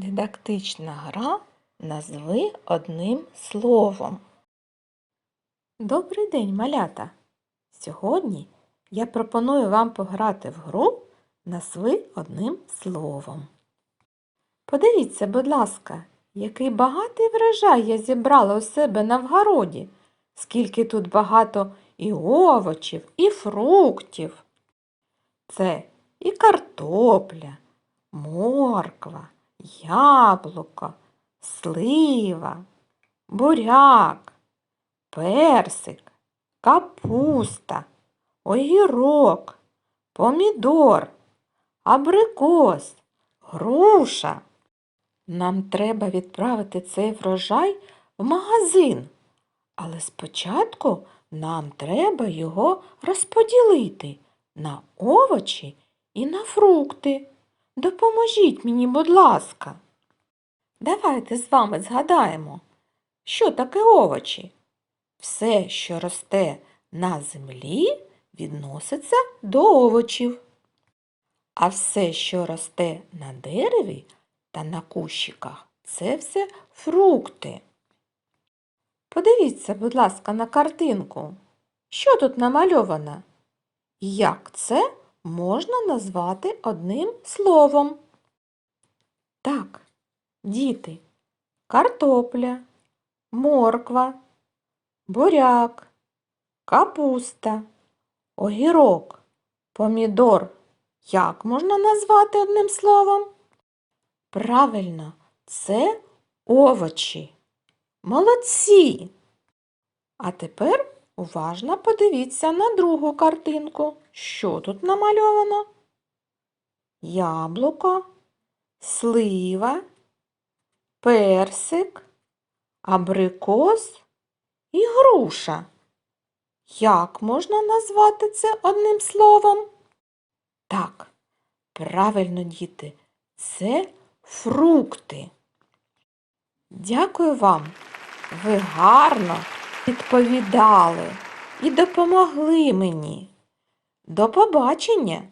Дидактична гра назви одним словом. Добрий день, малята! Сьогодні я пропоную вам пограти в гру назви одним словом. Подивіться, будь ласка, який багатий врожай я зібрала у себе на вгороді, скільки тут багато і овочів, і фруктів. Це і картопля, морква, яблуко, слива, буряк, персик, капуста, огірок, помідор, абрикос, груша. Нам треба відправити цей врожай в магазин, але спочатку нам треба його розподілити на овочі і на фрукти. Допоможіть мені, будь ласка. Давайте з вами згадаємо, що таке овочі. Все, що росте на землі, відноситься до овочів. А все, що росте на дереві та на кущиках, це все фрукти. Подивіться, будь ласка, на картинку. Що тут намальовано? Як це можна назвати одним словом? Так, діти, картопля, морква, буряк, капуста, огірок, помідор. Як можна назвати одним словом? Правильно, це овочі. Молодці! А тепер уважно подивіться на другу картинку. Що тут намальовано? Яблуко, слива, персик, абрикос і груша. Як можна назвати це одним словом? Так, правильно, діти, це фрукти. Дякую вам. Ви гарно відповідали і допомогли мені. До побачення!